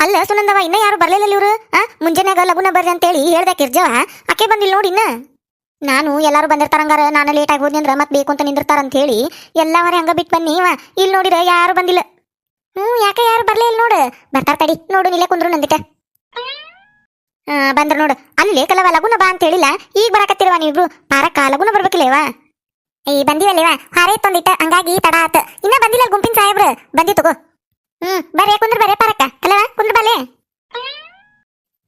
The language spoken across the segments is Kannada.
ಅಲ್ಲ ಸುನಂದವ ಇನ್ನ ಯಾರು ಬರ್ಲಿಲ್ಲ ಇವ್ರು? ಆ ಮುಂಜಾನ್ಯಾಗ ಲಗುನ ಬರ್ರಿ ಅಂತೇಳಿ ಹೇಳ್ದೆ ಕಿರ್ಜವ. ಆಕೆ ಬಂದಿಲ್ಲ ನೋಡಿ ಇನ್ನ. ನಾನು ಎಲ್ಲಾರು ಬಂದಿರ್ತಾರಂಗಾರ ನಾನು ಲೇಟ್ ಆಗಿ ಹೋದ್ನಿ ಅಂದ್ರ ಮತ್ತೆ ಬೇಕು ಅಂತ ನಿಂದಿರ್ತಾರ ಅಂತ ಹೇಳಿ ಎಲ್ಲವರೇ ಹಂಗ ಬಿಟ್ಟು ಬನ್ನಿ ಇವ. ಇಲ್ಲಿ ನೋಡಿರ ಯಾರು ಬಂದಿಲ್ಲ. ಹ್ಮ್ ಯಾಕೆ ಯಾರು ಬರ್ಲೇ ಇಲ್ಲ ನೋಡು. ಬರ್ತಾರ ತಡಿ ನೋಡು ನಿಲ್ಲೇ ಕುಂದ್ರು ನಂದಿಟ ಆ, ಬಂದ್ರ ನೋಡು. ಅಲ್ಲಿ ಕಲವ ಲಗುನ ಬಾ ಅಂತ ಹೇಳಿಲ್ಲ. ಈಗ ಬರಾಕತ್ತಿರವ ನೀವಿಬ್ರು. ಪಾರಕ್ಕ ಲಗುನ ಬರ್ಬೇಕಿಲ್ಲೇವ? ಏ ಬಂದಿವಲ್ಲೇವ ಹಾರೇ ತಂದಿಟ್ಟ ಹಂಗಾಗಿ ತಡ ಆತ. ಇನ್ನ ಬಂದಿಲ್ಲ ಗುಂಪಿನ ಸಾಹೇಬ್ರು. ಬಂದಿ ತಗೋ. ಹ್ಮ್ ಬರ್ರಿ ಕುಂದ್ರ ಬರ್ರಿ ಪಾರಕ್ಕ ಅಲ್ಲವ ಕುಂದ್ರ ಬಲೆ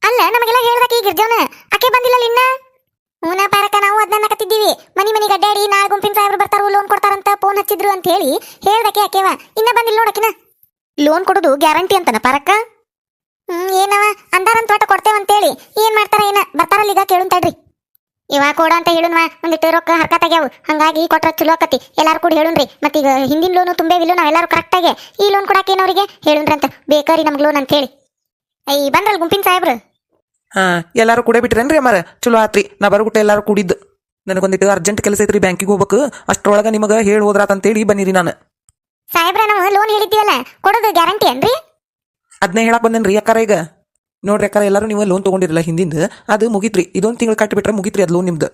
ಅಲ್ಲ ನಮಗೆಲ್ಲ ಹೇಳ್ದಕ್ಕೆ ಈಗ ಗಿರ್ಜವನ ಆಕೆ ಬಂದಿಲ್ಲ ಇನ್ನ ಹೂನ ಪಾರಕ್ಕ ನಾವು ಅದನ್ನ ಕತ್ತಿದ್ದೀವಿ ಮನಿ ಮನಿಗೆ ಅಡ್ಡಾಡಿ ನಾಳೆ ಗುಂಪಿನ ಸಾಹೇಬ್ರು ಬರ್ತಾರು ಲೋನ್ ಕೊಡ್ತಾರಂತ ಫೋನ್ ಹಚ್ಚಿದ್ರು ಅಂತ ಹೇಳಿ ಹೇಳ್ದಕ್ಕೆ ಯಾಕೆವ ಇನ್ನ ಬಂದಿಲ್ಲ ನೋಡಕಿನ ಲೋನ್ ಕೊಡೋದು ಗ್ಯಾರಂಟಿ ಅಂತನ ಪರಕ್ಕ ಹ್ಮ್, ಏನವ? ಅಂದಾರಂತ ಒಟ್ಟ ಕೊಡ್ತೇವಂತೇಳಿ ಏನ್ ಮಾಡ್ತಾರ ಏನ ಬರ್ತಾರಲ್ಲ ಈಗ ಕೇಳುನ್ ತಡ್ರಿ ಇವ ಕೊಡ ಅಂತ ಹೇಳುನ್ವ, ಒಂದಿಟ್ಟು ರೊಕ್ಕ ಹರ್ಕತ್ತಾಗ್ಯಾವು ಹಂಗಾಗಿ ಕೊಟ್ರ ಚಲೋ ಆಕತಿ. ಎಲ್ಲಾರು ಕೂಡ ಹೇಳುನ್ರಿ. ಈಗ ಹಿಂದಿನ ಲೋನು ತುಂಬೇವಿಲ್ಲ ನಾವೆಲ್ಲರೂ ಕರೆಕ್ಟಾಗೆ ಈ ಲೋನ್ ಕೊಡಾಕೇನವ್ರಿಗೆ ಹೇಳುನ್ರಿ ಅಂತ. ಬೇಕಾರಿ ನಮ್ಗೆ ಲೋನ್ ಅಂತ ಹೇಳಿ. ಐ ಬಂದ್ರಲ್ ಗುಂಪಿನ ಸಾಹೇಬ್ರು? ಹಾ, ಎಲ್ಲಾರು ಕೂಡ ಬಿಟ್ರೇನ್ರಿ ಅಮ್ಮಾರ? ಚಲೋ ಆತ್ರಿ. ನಾ ಬರಗುಟ್ಟ ಎಲ್ಲಾರು ಕೂಡಿದ್ದು. ನನಗೊಂದಿಟ್ಟು ಅರ್ಜೆಂಟ್ ಕೆಲಸ ಐತ್ರಿ ಬ್ಯಾಂಕಿಗೆ ಹೋಗ್ಬೇಕು. ಅಷ್ಟರೊಳಗೆ ನಿಮಗೆ ಹೇಳಿ ಹೋದ್ರಾತಂತೇಳಿ ಬನ್ನಿರಿ ನಾನು. ಸಾಹೇಬ್ರ ನಾವು ಲೋನ್ ಹೇಳಿದ್ದೀವಲ್ಲ ಕೊಡೋದು ಗ್ಯಾರಂಟಿ ಏನ್ರಿ? ಅದನ್ನ ಹೇಳಕ್ ಬಂದೇನ್ರಿ ಅಕ್ಕಾರ ಈಗ. ನೋಡ್ರಿ ಅಕ್ಕಾರ ಎಲ್ಲರೂ ನೀವು ಲೋನ್ ತೊಗೊಂಡಿರಲ್ಲ ಹಿಂದಿಂದ ಅದು ಮುಗಿತ್ರಿ. ಇದೊಂದು ತಿಂಗಳು ಕಟ್ಟಿಬಿಟ್ರೆ ಮುಗಿತ್ರಿ ಅದು ಲೋನ್ ನಿಮ್ದು.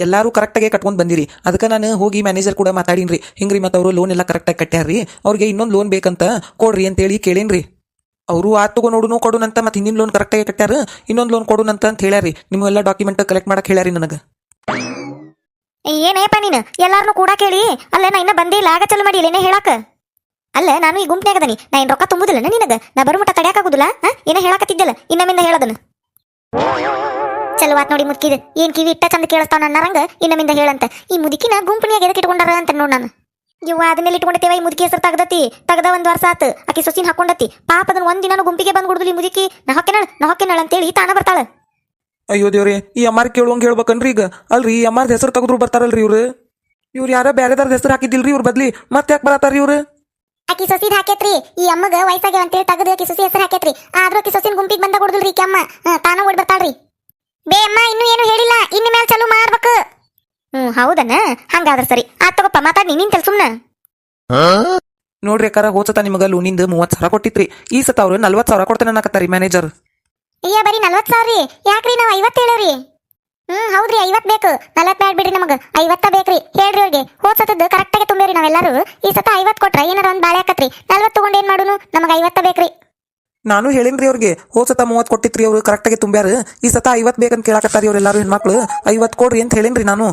ಎಲ್ಲರೂ ಕರೆಕ್ಟಾಗಿ ಕಟ್ಕೊಂಡು ಬಂದಿರಿ. ಅದಕ್ಕೆ ನಾನು ಹೋಗಿ ಮ್ಯಾನೇಜರ್ ಕೂಡ ಮಾತಾಡೀನ್ರಿ. ಹಿಂಗ್ರಿ ಮತ್ತು ಅವರು ಲೋನ್ ಎಲ್ಲ ಕರೆಕ್ಟಾಗಿ ಕಟ್ಟ್ಯಾರ್ರಿ. ಅವ್ರಿಗೆ ಇನ್ನೊಂದು ಲೋನ್ ಬೇಕಂತ ಕೊಡ್ರಿ ಅಂತೇಳಿ ಕೇಳೇನ್ರಿ. ಅವರು ಆ ತಗೋ ನೋಡುನು ಅಂತ ಮತ್ತೆ ಹಿಂದಿನ ಲೋನ್ ಕರೆಕ್ಟಾಗಿ ಕಟ್ಟ್ಯಾರ ಇನ್ನೊಂದು ಲೋನ್ ಕೊಡುನಂತ ಅಂತ ಹೇಳ್ಯಾರಿ ನಿಮ್ಮೆಲ್ಲ ಡಾಕ್ಯುಮೆಂಟ್ ಕಲೆಕ್ಟ್ ಮಾಡಕ್ಕೆ ಹೇಳ್ಯಾರಿ ನನಗೆ. ಏನೇಪ ನೀನು, ಎಲ್ಲಾರನು ಕೂಡ ಕೇಳಿ. ಅಲ್ಲ ನಾ ಇನ್ನ ಬಂದೇ ಇಲ್ಲ, ಆಗ ಚಲೋ ಮಾಡಿ ಏನೇ ಹೇಳಾಕ? ಅಲ್ಲ ನಾನು ಈ ಗುಂಪ್ನ್ಯಾಗ ಅದನಿ, ನಾ ಏನ್ ರೊಕ್ಕ ತುಂಬುದಿಲ್ಲ ನಿನಗ? ನಾ ಮಟ್ಟ ತಡ್ಯಾಕಾಗುದಿಲ್ಲ, ಹಾ? ಏನ ಹೇಳಾಕತ್ತಿದ್ದಲ್ಲ ಇನ್ನಮಿಂದ ಹೇಳದನ. ಚಲೋ ಆತ್ ನೋಡಿ ಮುದ್ಕಿದ, ಏನ್ ಕಿವಿ ಇಟ್ಟ ಚಂದ ಕೇಳಿಸ್ತಾವ ನನ್ನರಂಗ ಇನ್ನಮಿಂದ ಹೇಳಂತ. ಈ ಮುದುಕಿನ ಗುಂಪಿನ್ಯಾಗ ಎದಕ್ಕೆ ಇಟ್ಕೊಂಡಾರ ಅಂತ ನೋಡ್ ನಾನು. ಇವ್ವ ಅದನ್ನೆಲ್ಲ ಇಟ್ಕೊಂಡತೇವ ಈ ಮುದುಕಿ ಹೆಸರು ತಗದತಿ, ತಗದ ಒಂದ್ ವರ್ಷ ಆತು. ಆಕಿ ಸೊಸಿನ ಹಾಕೊಂಡತಿ. ಪಾಪ ಅದನ್ನ ಒಂದ್ ದಿನ ಗುಂಪಿಗೆ ಬಂದ್ ಈ ಮುದುಕಿ. ನಾ ಹೊಕ್ಕೆನಳ ನಾ ಹೊಕ್ಕೆನಳ ಅಂತೇಳಿ ತಾನ ಬರ್ತಾಳ. ಅಯ್ಯೋ ದೇವ್ರಿ ಈ ಅಮ್ಮಾರ್ ಕೇಳುವಂಗೆ ಹೇಳ್ಬೇಕನ್ರಿ ಈಗ. ಅಲ್ರಿ ಈ ಅಮ್ಮಾರ್ದ ಹೆಸರು ತೆಗೆದ್ರು ಬರ್ತಾರಲ್ರಿ ಇವ್ರು. ಇವ್ರು ಯಾರ ಬೇರೆದಾರ್ದ ಹೆಸರು ಹಾಕಿದ್ದಿಲ್ರಿ ಇವ್ರ ಬದ್ಲಿ. ಮತ್ತೆ ಯಾಕೆ ಬರತಾರ ಇವ್ರು? ಆಕಿ ಸೊಸಿದ್ ಹಾಕೇತ್ರಿ ಈ ಅಮ್ಮಗ ವಯಸ್ಸಾಗ್ಯಾವ ಅಂತೇಳಿ ತೆಗೆದು ಆಕಿ ಸೊಸಿ ಹೆಸರು ಹಾಕೇತ್ರಿ ಆದ್ರೂ ಆಕಿ ಸೊಸಿನ ಗುಂಪಿಗೆ ಬಂದ ಕೊಡುದಿಲ್ರಿ ಈ ಅಮ್ಮ ತಾನ ಓಡ್ ಬರ್ತಾಳ್ರಿ. ಬೇ ಅಮ್ಮ ಇನ್ನೂ ಏನು ಹೇಳಿಲ್ಲ. ಇನ್ನು ಮೇಲೆ ಚಲೋ ಮಾಡ್ಬೇಕು. ಹ್ಮ್ ಹೌದನ? ಹಂಗಾದ್ರೆ ಸರಿ. ಆ ತಗೋಪ್ಪ ಮಾತಾಡಿ ನೀನ್ ತಲ್ ಸುಮ್ನ. ನೋಡ್ರಿ ಅಕ್ಕಾರ ಹೋಸತ ನಿಮಗೆ ಲೋನಿಂದ ಮೂವತ್ತು ಸಾವಿರ ಕೊಟ್ಟಿತ್ರಿ. ಈ ಸತ ಅವ್ರು ನಲ್ವತ್ತು ಸಾವಿರ ಕೊಡ್ತಾನೆ ಅನ್ನಕತ್ತಾರಿ ಮ್ಯಾನೇಜರ್ ಅಯ್ಯ ಬರೀ ನಲ್ವತ್ತು ಸಾವಿರ ರೀ. ಯಾಕ್ರಿ ನಾವು ಐವತ್ತು ರೀ ಹ್ಮ್ ಹೌದ್ರಿ ಐವತ್ ಬೇಕು. ನಲ್ವತ್ತು ಬ್ಯಾಡ್ ಬಿಡ್ರಿ ನಮಗೆ. ಐವತ್ತ ಬೇಕ್ರಿ. ಹೇಳ್ರಿ ಅವ್ರಿಗೆ. ಹೋದ್ ಸತದ್ದು ಕರೆಕ್ಟಾಗಿ ತುಂಬೇರಿ ನಾವೆಲ್ಲರೂ ಈ ಸತ ಐವತ್ತು ಕೊಟ್ರ ಏನಾರ ಒಂದು ಬಾಳೆ ಹಾಕತ್ರಿ. ನಲ್ವತ್ತು ತೊಗೊಂಡು ಏನ್ ಮಾಡುನು? ನಮಗೆ ಐವತ್ತ ಬೇಕ್ರಿ. ನಾನು ಹೇಳಿನ್ರಿ ಅವ್ರಿಗೆ. ಹೋದ್ ಸತ ಮೂವತ್ತು ಕೊಟ್ಟಿತ್ರಿ ಅವ್ರು ಕರೆಕ್ಟಾಗಿ ತುಂಬ್ಯಾರ. ಈ ಸತ ಐವತ್ತು ಬೇಕಂತ ಕೇಳಾಕತ್ತಾರಿ ಅವ್ರೆಲ್ಲಾರು ಹೆಣ್ಮಕ್ಳು. ಐವತ್ತು ಕೊಡ್ರಿ ಅಂತ ಹೇಳಿನ್ರಿ ನಾನು.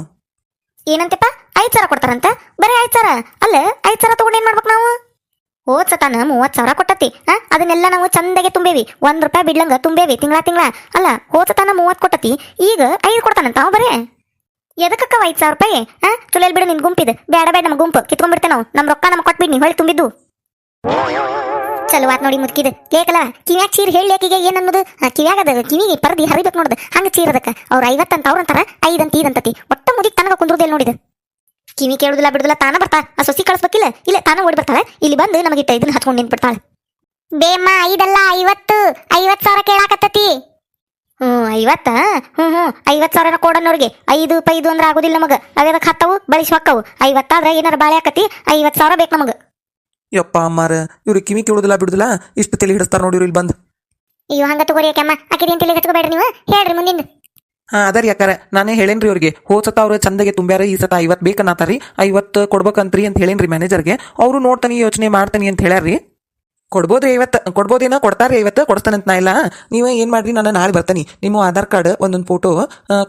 ಏನಂತಪ್ಪ ಐದು ಸಾವಿರ ಕೊಡ್ತಾರಂತ? ಬರೀ ಐದ್ ಸಾವಿರ? ಅಲ್ಲ ಐದು ಸಾವಿರ ತೊಗೊಂಡು ಏನ್ ಮಾಡ್ಬೇಕು ನಾವು? ಹೋದ್ ಸತಾನ ಮೂವತ್ತು ಸಾವಿರ ಕೊಟ್ಟತಿ. ಆ, ಅದನ್ನೆಲ್ಲ ನಾವು ಚಂದಗೆ ತುಂಬೇವಿ. ಒಂದ್ ರೂಪಾಯಿ ಬಿಡ್ಲಂಗ ತುಂಬೇವಿ ತಿಂಗಳ ತಿಂಗಳ. ಅಲ್ಲ ಹೋದ್ ಸತಾನ ಮೂವತ್ತು ಕೊಟ್ಟತಿ. ಈಗ ಐದು ಕೊಡ್ತಾನಂತ ಅವ ಬರೇ? ಎದಕ್ಕಕ್ಕ ಐದ್ ಸಾವಿರ ರೂಪಾಯಿ? ಆ, ಚಲೋ ಬಿಡು ನಿನ್ ಗುಂಪಿದ್ ಬೇಡ ಬೇಡ ನಮ್ಮ ಗುಂಪು. ಕಿತ್ಕೊಂಡ್ಬಿಡ್ತೇವೆ ನಾವು ನಮ್ಮ ರೊಕ್ಕ ನಮ್ಗೆ ಕೊಟ್ಬಿಡ್, ನೀ ಹೊಳಿ ತುಂಬಿದ್ದು. ಚಲೋ ಆತ್ ನೋಡಿ ಮುದುಕಿದ್. ಕೇಕಲ್ಲ ಕಿವ್ಯಾಗ ಚೀರ್ ಹೇಳಿ ಏನ್ ಅನ್ನೋದು? ಕಿವ್ಯಾಗ ಅದ? ಕಿವಿಗೆ ಪರದಿ ಹರಿಬೇಕು ನೋಡ್ದು. ಹಂಗ ಚೀರ್ ಅದಕ್ಕ. ಅವ್ರ ಐವತ್ತಂತ ಅವ್ರಂತಾರ, ಐದಂತ ಈದಂತತಿ. ಒಟ್ಟ ಮುದಿಕ್ ತನಗ ಕುಂದ್ರದಿಲ್ಲ ನೋಡಿದ ಕಿವಿ ಕೇಳುದಿಲ್ಲ ಬಿಡುದಿಲ್ಲ ತಾನ ಬರ್ತಾ ಆ ಸೊಸಿ ಕಳಿಸ್ಬೇಕಿಲ್ಲ. ಇಲ್ಲ ತಾನ ಓಡಿ ಬರ್ತಾಳೆ. ಇಲ್ಲಿ ಬಂದು ನಮಗೆ ಇದನ್ನ ಹಚ್ಕೊಂಡು ನಿಂತ್ಬಿಡ್ತಾಳೆ. ಬೇಮ್ಮ ಐದಲ್ಲ ಐವತ್ತು ಐವತ್ತು ಸಾವಿರ ಕೇಳಾಕತ್ತತಿ. ಹ್ಮ್ ಐವತ್ತ? ಹ್ಮ್ ಹ್ಮ್ ಐವತ್ ಸಾವಿರ ಕೊಡೋನವ್ರಿಗೆ ಐದು ಪೈದು ಅಂದ್ರೆ ಆಗುದಿಲ್ಲ ನಮಗ. ಅವೆದಕ್ ಹತ್ತವು? ಬಳಸಿ ಹೊಕ್ಕವು ಐವತ್ತಾದ್ರೆ ಏನಾರ ಬಾಳೆ ಆಕತಿ ಐವತ್ತು ಸಾವಿರ ಬೇಕು ನಮಗ. ಯಪ್ಪ ಅಮ್ಮಾರ ಇವ್ರಿಗೆ ಕಿವಿ ಕೇಳುದಿಲ್ಲ ಬಿಡುದಿಲ್ಲ? ಇಷ್ಟು ತಲೆ ಹಿಡಿಸ್ತಾರ ನೋಡಿ ಇಲ್ಲಿ ಬಂದು. ಇವ್ ಹಂಗ ತಗೋರಿ ಯಾಕೆಮ್ಮ ಆಕಿದ ಏನ್ ತಲೆ ಹಚ್ಕೋಬೇಡ್ರಿ ನೀವು? ಹೇಳ್ರಿ ಮುಂದಿಂದ. ಹಾ, ಅದರಿ ಯಾಕಾರ ನಾನೇ ಹೇಳೇನ್ರಿ ಅವ್ರಿಗೆ. ಹೋದ್ ಸತ ಅವ್ರು ಚಂದಗೆ ತುಂಬ್ಯಾರ, ಈ ಸತ ಐವತ್ತು ಬೇಕನ್ನತ್ತಾರಿ ಐವತ್ತು ಕೊಡ್ಬೇಕಂತ್ರಿ ಅಂತ ಹೇಳೇನ್ರಿ ಮ್ಯಾನೇಜರ್ಗೆ ಅವರು ನೋಡ್ತಾನೆ, ಯೋಚನೆ ಮಾಡ್ತಾನಿ ಅಂತ ಹೇಳ್ಯಾರ್ರಿ. ಕೊಡ್ಬೋದ್ರಿ ಐವತ್ತು, ಕೊಡ್ಬೋದೇನ ಕೊಡ್ತಾರೆ ಐವತ್ತು ಅಂತ ನಾ ಇಲ್ಲ. ನೀವು ಏನು ಮಾಡ್ರಿ, ನಾನು ನಾಳೆ ಬರ್ತಾನೆ. ನಿಮ್ಮ ಆಧಾರ್ ಕಾರ್ಡ್ ಒಂದೊಂದು ಫೋಟೋ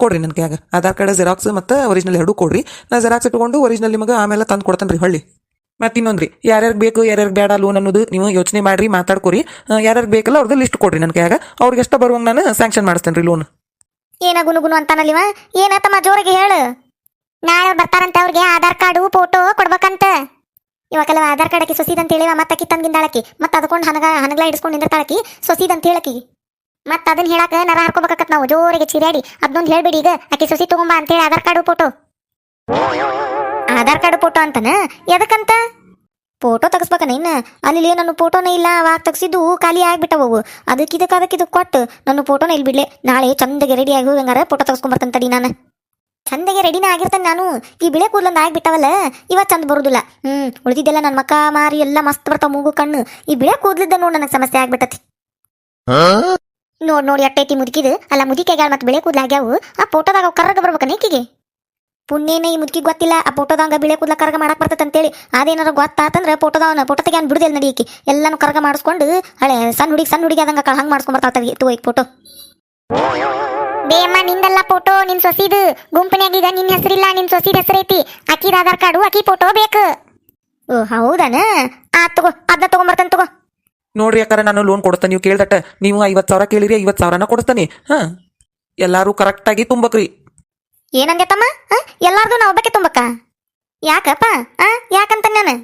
ಕೊಡ್ರಿ ನನಗೆ ಆಗ ಆಧಾರ್ ಕಾರ್ಡ್ ಜೆರಾಕ್ಸ್ ಮತ್ತು ಒರಿಜಿನಲ್ ಎರಡೂ ಕೊಡ್ರಿ. ನಾ ಜೆರಾಕ್ಸ್ ಇಟ್ಕೊಂಡು ಒರಿಜಿನಲ್ ನಿಮಗೆ ಆಮೇಲೆ ತಂದು ಕೊಡ್ತಾನೆ ರೀ ಹೊಳ್ಳಿ. ಮತ್ತೆ ಇನ್ನೊಂದ್ರಿ, ಯಾರ್ಯಾರಿಗೆ ಬೇಕು, ಯಾರ್ಯಾರಿಗೆ ಬೇಡ ಲೋನ್ ಅನ್ನೋದು ನೀವು ಯೋಚನೆ ಮಾಡ್ರಿ, ಮಾತಾಡ್ಕೊರಿ. ಯಾರ್ಯಾರಿಗೆ ಬೇಕಲ್ಲ ಅವ್ರದ್ದು ಲಿಸ್ಟ್ ಕೊಡ್ರಿ ನನಗೆ ಆಗ ಅವ್ರಿಗೆ ಎಷ್ಟು ಬರುವಂಗೆ ನಾನು ಸ್ಯಾಂಕ್ಷನ್ ಮಾಡಿಸ್ತೇನೆ ರೀ ಲೋನ್ ಏನ ಗುನುಗುನು ಗುನು ಅಂತಾನಲ್ಲಿವ ಏನಾತಮ್ಮ ಜೋರಿಗೆ ಹೇಳು. ನಾಳೆ ಬರ್ತಾರಂತ ಅವ್ರಿಗೆ ಆಧಾರ್ ಕಾರ್ಡು, ಫೋಟೋ ಕೊಡ್ಬೇಕಂತ. ಇವಾಗೆಲ್ಲ ಆಧಾರ್ ಕಾರ್ಡ್ ಆಕಿ ಸೊಸಿದಂತ ಹೇಳಿವ, ಮತ್ತೆ ಅಕ್ಕಿ ತಂಗಿಂದಾಳಕಿ ಮತ್ತೆ ಅದಕೊಂಡು ಹನಗ, ಹನಗ್ಲ ಹಿಡಿಸ್ಕೊಂಡು ನಿಂದಿರ್ತಾಳಕಿ ಸೊಸಿದಂತ ಹೇಳಕಿ ಮತ್ತೆ ಅದನ್ನ ಹೇಳಾಕ ನರ ಹಾಕೋಬೇಕತ್ ನಾವು, ಜೋರಿಗೆ ಚಿರಾಡಿ ಅದನ್ನೊಂದು ಹೇಳ್ಬಿಡಿ ಈಗ, ಆಕಿ ಸೊಸಿ ತಗೊಂಬಾ ಅಂತೇಳಿ Aadhaar card, photo. Aadhaar card, photo ಅಂತನ? ಎದಕ್ಕಂತ? ಫೋಟೋ ತೆಗಿಸ್ಬೇಕನ ಇನ್ನ? ಅಲ್ಲಿ ನನ್ನ ಫೋಟೋನೇ ಇಲ್ಲ ಅವಾಗ ತೆಗ್ಸಿದ್ದು ಖಾಲಿ ಆಗ್ಬಿಟ್ಟವು ಅದಕ್ಕೆ ಇದಕ್ಕೆ ಅದಕ್ಕೆ ಇದಕ್ಕೆ ಕೊಟ್ಟು ನನ್ನ ಫೋಟೋನ ಇಲ್ಲಿ ಬಿಡ್ಲೆ. ನಾಳೆ ಚಂದಗೆ ರೆಡಿ ಆಗಿ ಹೋಗಂಗಾರ ಫೋಟೋ ತೆಗೆಸ್ಕೊಂಬರ್ತಂತ ತಡಿ ನಾನು. ಚಂದಗೆ ರೆಡಿನ ಆಗಿರ್ತಾನೆ ನಾನು. ಈ ಬಿಳೆ ಕೂದಲೊಂದು ಆಗ್ಬಿಟ್ಟವಲ್ಲ ಇವತ್ತು ಚಂದ ಬರುದಿಲ್ಲ. ಹ್ಮ್ ಉಳಿದಿದ್ದೆಲ್ಲ ನನ್ನ ಮಕ್ಕ ಮಾರಿ ಎಲ್ಲ ಮಸ್ತ್ ಬರ್ತಾವ ಮೂಗು ಕಣ್ಣು. ಈ ಬಿಳೆ ಕೂದಲಿದ್ದ ನೋಡಿ ನನಗೆ ಸಮಸ್ಯೆ ಆಗ್ಬಿಟ್ಟತಿ. ನೋಡ್ ನೋಡಿ ಅಟ್ಟೈತಿ ಮುದುಕಿದು. ಅಲ್ಲ ಮುದುಕಿಗೆ ಮತ್ತೆ ಬೆಳೆ ಕೂದ್ಲಾಗ್ಯಾವು ಆ ಫೋಟೋದಾಗ ಕರ್ರಗ ಬರ್ಬೇಕನ ಈಕಿಗೆ? ಪುಣ್ಯನ ಈ ಮುದುಕಿ ಗೊತ್ತಿಲ್ಲ. ಆ ಪೋಟೋದಾಗ ಬಿಳೆ ಕೂದಲ ಕರ್ಗ ಮಾಡಕ್ ಬರ್ತೈತೆ ಅಂತೇಳಿ. ಅದೇನಾರ ಗೊತ್ತಾತಂದ್ರೆ ಫೋಟೋದವನ ಫೋಟೋ ಅವ್ನು ಬಿಡುದಿಲ್ಲ ನಡಿ ಈಕಿ. ಎಲ್ಲಾನು ಕರ್ಗ ಮಾಡಿಸ್ಕೊಂಡು ಹಳೆ ಸಣ್ಣ ಹುಡುಗಿ ಸಣ್ಣ ಹುಡುಗಿ ಅದಂಗ ಹಂಗೆ ಮಾಡ್ಸ್ಕೊಂಡ್ ಬರ್ತಾವ ತಗೋ ಈಗ ಫೋಟೋ ಬೇಮ್ಮ ನಿಂದಲ್ಲ ಫೋಟೋ ನಿನ್ ಸೊಸಿದು. ಗುಂಪನ್ಯಾಗೀಗ ನಿನ್ ಹೆಸರಿಲ್ಲ ನಿನ್ ಸೊಸಿದ ಹೆಸರೈತಿ. ಅಕ್ಕಿದ ಆಧಾರ್ ಕಾರ್ಡು ಅಕ್ಕಿ ಫೋಟೋ ಬೇಕು. ಓ ಹೌದನ? ಆ ತಗೋ ಅದನ್ನ ತಗೊಂಬರ್ತೇನೆ ತಗೋ. ನೋಡ್ರಿ ಯಾಕಂದ್ರೆ ನಾನು ಲೋನ್ ಕೊಡ್ತೇನೆ ನೀವು ಕೇಳ್ದಟ್ಟ. ನೀವು ಐವತ್ತು ಸಾವಿರ ಕೇಳಿರಿ ಐವತ್ತು ಸಾವಿರನ ಕೊಡ್ತೇನೆ ಹಾಂ? ಎಲ್ಲಾರು ಕರೆಕ್ಟಾಗಿ ತುಂಬಕ್ರಿ ಏನಂದೆ ಎಲ್ಲಾರ್ದು ನಾ ಒಬ್ಬಕ್ಕೆ ತುಂಬಕ್ಕ? ಯಾಕಪ್ಪ? ಆ ಯಾಕಂತ ನಾನು?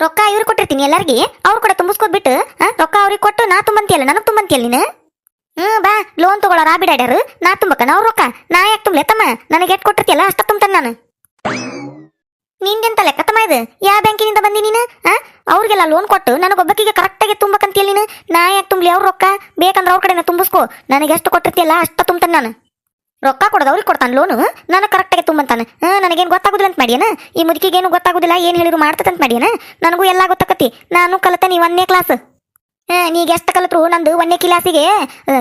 ರೊಕ್ಕ ಇವ್ರಿಗೆ ಕೊಟ್ಟಿರ್ತೀನಿ ಎಲ್ಲರಿಗೆ ಅವ್ರು ಕೂಡ ತುಂಬಿಸ್ಕೋದ್ ಬಿಟ್ಟು ಆ, ರೊಕ್ಕ ಅವ್ರಿಗೆ ಕೊಟ್ಟು ನಾ ತುಂಬಂತಿಯಲ್ಲ ನನಗೆ ತುಂಬಂತಿಯಲ್ಲ ನೀನು? ಹ್ಞೂ ಬಾ ಲೋನ್ ತಗೊಳ್ಳೋ ಆ ಬಿಡಾಡ್ಯಾರು. ನಾ ತುಂಬಕ್ಕ ಅವ್ರ ರೊಕ್ಕ. ನಾ ಯಾಕೆ ತುಂಬಲೆ? ತಮ್ಮ ನನಗೆ ಎಷ್ಟು ಕೊಟ್ಟಿರ್ತಿಯಲ್ಲ ಅಷ್ಟ ತುಂಬ್ತಾನೆ ನಾನು. ನಿಂದೆಂತ ಲೆಕ್ಕ ತಮ್ಮ ಇದು? ಯಾವ ಬ್ಯಾಂಕಿನಿಂದ ಬಂದಿ ನೀನು? ಆ ಅವ್ರಿಗೆಲ್ಲ ಲೋನ್ ಕೊಟ್ಟು ನನಗೊಬ್ಬಕ್ಕಿಗೆ ಕರೆಕ್ಟಾಗಿ ತುಂಬಕ್ಕಂತೀಯಲ್ಲ ನೀನು? ನಾ ಯಾಕೆ ತುಂಬಲಿ? ಅವ್ರ ರೊಕ್ಕ ಬೇಕಂದ್ರೆ ಅವ್ರ ಕಡೆನ ತುಂಬಿಸ್ಕೊ. ನನಗೆ ಎಷ್ಟು ಕೊಟ್ಟಿರ್ತಿಯಲ್ಲ ಅಷ್ಟ ತುಂಬ್ತಾನೆ ನಾನು. ರೊಕ್ಕ ಕೊಡೋದು ಅವ್ರಿಗೆ ಕೊಡ್ತಾನೆ ಲೋನು ನಾನು ಕರೆಕ್ಟಾಗಿ ತುಂಬಂತಾನೆ. ನನಗೇನು ಗೊತ್ತಾಗುದಿಲ್ಲ ಅಂತ ಮಾಡ್ಯಾನ? ಈ ಮುದುಕಿಗೇನು ಗೊತ್ತಾಗುದಿಲ್ಲ ಏನು ಹೇಳಿದ್ರು ಮಾಡ್ತದಂತ ಮಾಡ್ಯಾನ? ನನಗೂ ಎಲ್ಲ ಗೊತ್ತಾಕತಿ ನಾನು ಕಲಿತೇನೆ ಒಂದನೇ ಕ್ಲಾಸ್ ಹಾಂ ನೀಗ ಎಷ್ಟು ಕಲತ್ರು? ನಂದು ಒಂದನೇ ಕ್ಲಾಸಿಗೆ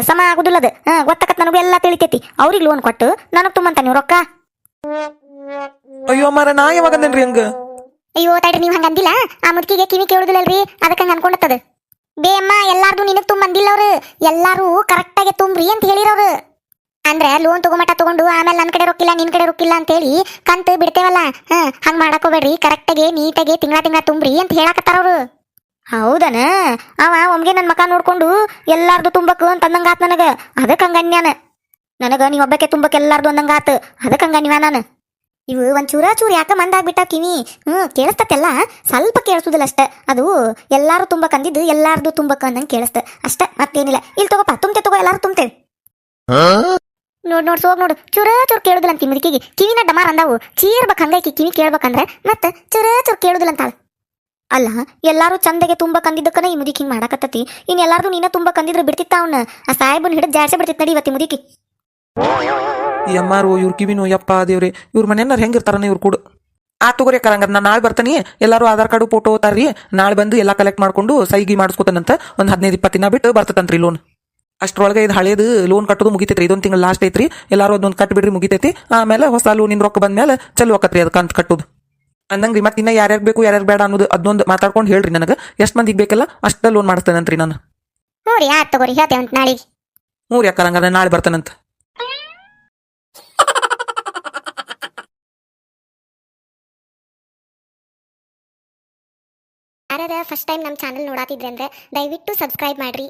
ಸಮ ಆಗುದಿಲ್ಲ ಅದು. ಗೊತ್ತಾಕತ್ ನನಗೂ ಎಲ್ಲ ತಿಳಿತೈತಿ. ಅವ್ರಿಗೆ ಲೋನ್ ಕೊಟ್ಟು ನನಗೆ ತುಂಬಂತಾನೆ ರೊಕ್ಕ. ಅಯ್ಯೋ ಮಾರ ನಾ ಯಾವಾಗ ಅಂದೇನ್ರಿ ಹಂಗ? ಅಯ್ಯೋ ತಡ್ರಿ ನೀವು ಹಂಗ ಅಂದಿಲ್ಲ? ಆ ಮುದುಕಿಗೆ ಕಿವಿ ಕೇಳುದಿಲ್ಲಲ್ರಿ? ಅದಕ್ಕೆ ಹಂಗ ಅನ್ಕೊಂಡತ್ತದ. ಬೇ ಅಮ್ಮ ಎಲ್ಲಾರ್ದು ನಿನಗೆ ತುಂಬಂದಿಲ್ಲ ಅವ್ರು. ಎಲ್ಲಾರು ಕರೆಕ್ಟಾಗಿ ತುಂಬ್ರಿ ಅಂತ ಹೇಳಿರವ್ರು ಅಂದ್ರೆ ಲೋನ್ ತಗೊಂಬಟ್ಟ ತಗೊಂಡು ಆಮೇಲೆ ನನ್ನ ಕಡೆ ರೊಕ್ಕಿಲ್ಲ, ನಿನ್ ಕಡೆ ರೊಕ್ಕಿಲ್ಲ ಅಂತೇಳಿ ಕಂತು ಬಿಡ್ತೇವಲ್ಲ. ಹಂಗೆ ಹಂಗ ಮಾಡಕ್ ಹೋಗ್ಬೇಡ್ರಿ ಕರೆಕ್ಟಾಗಿ ನೀಟಾಗಿ ತಿಂಗಳ ತಿಂಗಳ ತುಂಬ್ರಿ ಅಂತ ಹೇಳಕತ್ತಾರ ಅವ್ರು. ಹೌದನ? ಅವ ಒಮ್ಗೆ ನನ್ನ ಮಕ ನೋಡ್ಕೊಂಡು ಎಲ್ಲಾರ್ದು ತುಂಬಕ್ ಅಂತ ಅಂದಂಗಾತ್ ನನಗ. ಅದಕ್ಕೆ ಹಂಗನ್ಯಾನ ನನಗ ನೀವ್ ಒಬ್ಬಕ್ಕೆ ತುಂಬಕ್ ಎಲ್ಲಾರ್ದು ಅಂದಂಗಾತ್ ಅದಕ್ಕೆ ಅನ್ಯವ ನಾನು? ಇವು ಒಂದು ಚೂರ ಚೂರ್ ಯಾಕ ಮಂದಾಗ್ಬಿಟ್ಟ ಕಿವಿ ಹ್ಮ್ ಕೇಳಿಸ್ತತ್ತೆಲ್ಲ ಸ್ವಲ್ಪ ಕೇಳಿಸುದಿಲ್ಲ ಅಷ್ಟ. ಅದು ಎಲ್ಲಾರು ತುಂಬಕ್ ಅಂದಿದ್ದು ಎಲ್ಲಾರ್ದು ತುಂಬಕ್ ಅಂದಂಗೆ ಕೇಳಿಸ್ತ. ಅಷ್ಟ, ಮತ್ತೇನಿಲ್ಲ. ಇಲ್ಲಿ ತಗೋಪ್ಪ ತುಂಬತೆ ತಗೋ, ಎಲ್ಲಾರು ತುಂಬ್ತೇವೆ ನೋಡ್ ನೋಡ್, ಸೋಗ್ ನೋಡು. ಚೂರ ಚೂರು ಕೇಳುದಿಲ್ಲ ಅಂತ ಮುದುಕಿಗೆ. ಕಿವಿನ ಡಮಾರ್ ಅಂದಾವು. ಚೀರ್ಬೇಕು ಹಂಗೈಕಿ ಕಿವಿ ಕೇಳ್ಬೇಕಂದ್ರೆ ಮತ್ತೆ ಚೂರ ಚೂರು ಕೇಳುದಿಲ್ಲ ಅಂತಾಳ. ಅಲ್ಲ, ಎಲ್ಲಾರು ಚಂದಗೆ ತುಂಬಾ ಕಂದಿದ್ದಕ್ಕನ ಈ ಮುದುಕಿ ಹಿಂಗ್ ಮಾಡಾಕತ್ತತಿ. ಇನ್ ಎಲ್ಲಾರ್ದು ನೀನ ತುಂಬಾ ಕಂದಿದ್ರೆ ಬಿಡ್ತಿತ್ತ ಅವ್ನ. ಆ ಸಾಹೇಬನ್ ಹಿಡಿದ್ ಜಾಸ್ತಿ ಬಿಡ್ತಿತ್ ನಡಿ ಇವತ್ತಿ ಮುದಿಕಿ. ಈ ಅಮ್ಮಾರು, ಇವ್ರ ಕಿವಿನೋ ಯಪ್ಪ ದೇವ್ರಿ. ಇವ್ರ ಮನೆಯನ್ನಾರ ಹೆಂಗಿರ್ತಾರನ ಇವ್ರು ಕೂಡ. ಆ ತಗೋರಿ ಕರಂಗದ್ ನಾ ನಾಳೆ ಬರ್ತಾನೆ. ಎಲ್ಲಾರು ಆಧಾರ್ ಕಾರ್ಡು, ಫೋಟೋ ತಾರ್ರಿ. ನಾಳೆ ಬಂದು ಎಲ್ಲ ಕಲೆಕ್ಟ್ ಮಾಡ್ಕೊಂಡು ಸೈಗಿ ಮಾಡಿಸ್ಕೊತಾನಂತ ಒಂದು ಹದಿನೈದು ಇಪ್ಪತ್ತು ದಿನ ಬಿಟ್ಟು ಬರ್ತದಂತ್ರಿ ಲೋನ್ ಅಷ್ಟ್ರೊಳಗೆ ಇದು ಹಳೇದು ಲೋನ್ ಕಟ್ಟೋದು ಮುಗಿತೈತ್ರಿ. ಇದೊಂದು ತಿಂಗಳು ಲಾಸ್ಟ್ ಐತ್ರಿ. ಎಲ್ಲಾರು ಅದೊಂದು ಕಟ್ಬಿಡ್ರಿ ಮುಗಿತೈತಿ. ಆಮೇಲೆ ಹೊಸ ಲೋನಿನ ರೊಕ್ಕ ಬಂದ್ಮೇಲೆ ಚಲೋ ಆಕತ್ರಿ ಅದು ಕಂತು ಕಟ್ಟೋದು. ಅಂದಂಗ್ರಿ ಮತ್ತೆ ಇನ್ನ ಯಾರ್ಯಾರು ಬೇಕು ಯಾರ್ಯಾರು ಬೇಡ ಅನ್ನೋದು ಅದೊಂದು ಮಾತಾಡ್ಕೊಂಡು ಹೇಳ್ರಿ ನನಗೆ. ಎಷ್ಟು ಮಂದಿಗೆ ಬೇಕಲ್ಲ ಅಷ್ಟ ಲೋನ್ ಮಾಡಿಸ್ತೇನಂತ್ರಿ ನಾನು. ಹ್ಞೂ ರೀ ತಗೋರಿ ಹೇಳ್ತೇವಂತ ನಾಳೆಗೆ. ಹ್ಞೂ ರೀ ಹಂಗಾರೆ ನಾಳೆ ಬರ್ತಾನಂತ. ಯಾರ್ಯಾರ ಫಸ್ಟ್ ಟೈಮ್ ನಮ್ಮ ಚಾನಲ್ ನೋಡಾತಿದ್ರೆ ಅಂದ್ರೆ ದಯವಿಟ್ಟು ಸಬ್ಸ್ಕ್ರೈಬ್ ಮಾಡ್ರಿ.